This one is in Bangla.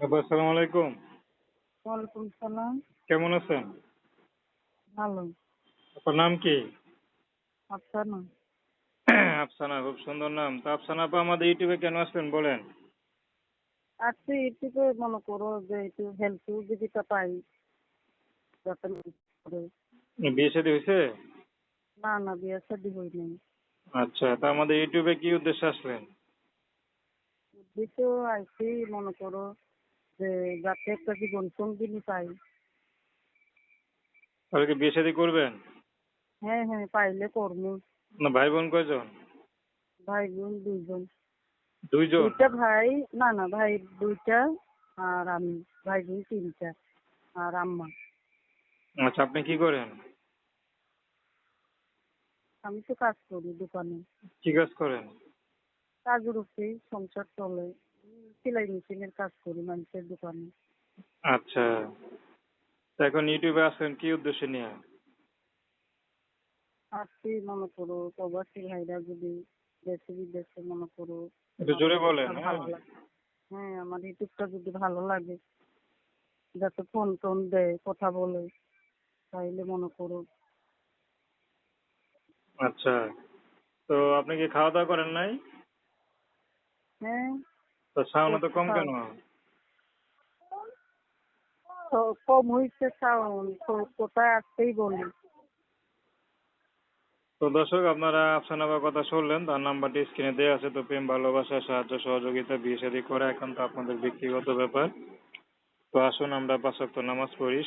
আসসালামু আলাইকুম। ওয়ালাইকুম সালাম। কেমন আছেন? ভালো। আপনার নাম কি? আফসানা। আফসানা খুব সুন্দর নাম। তো আফসানা আপা আমাদের ইউটিউবে কেন আসলেন বলেন? আজকে ইউটিউবে মনে করো যে একটু হেল্প সহযোগিতা পাই। যাতে বিয়ে শাদী হয়েছে? না না বিয়ে শাদী হই নাই। আচ্ছা তা আমাদের ইউটিউবে কি উদ্দেশ্যে আসলেন? উদ্দেশ্য আইসি মনে করো যে যাতে একটা জীবন সঙ্গিনী পাই। তাহলে কি বিয়ে শাদী করবেন? হ্যাঁ হ্যাঁ পাইলে করব না ভাই বোন কয়জন? ভাই বোন দুইজন। দুইজন? দুইটা ভাই না না ভাই দুইটা আর আমি। ভাই বোন তিনটা আর আম্মা। আচ্ছা আপনি কি করেন? আমি তো কাজ করি দোকানে। কি কাজ করেন? কাজের উপরে সংসার চলে। সেলাই মেশিনের কাজ করি মানুষের দোকানে। আচ্ছা। এখন ইউটিউবে আসলেন কি উদ্দেশ্যে নিয়ে? আসছি মনে করো প্রবাসী ভাইরা যদি দেশে বিদেশে মনে করো একটু জোরে বলেন হ্যাঁ। হ্যাঁ আমার ইউটিউবটা যদি ভালো লাগে যাতে ফোন টোন দেয় কথা বলে তাইলে মনে করো। আচ্ছা। তো আপনি কি খাওয়া দাওয়া করেন নাই? হ্যাঁ তো তো কম কেন? কম হয়েছে সাউন্ড কোথায় আসতেই বলি। তো দর্শক আপনারা আফসানাবার কথা শুনলেন তার নাম্বারটি স্ক্রিনে দেওয়া আছে তো প্রেম ভালোবাসা সাহায্য সহযোগিতা বিয়ে শাদী করা এখন তো আপনাদের ব্যক্তিগত ব্যাপার। তো আসুন আমরা পাঁচ নামাজ পড়ি।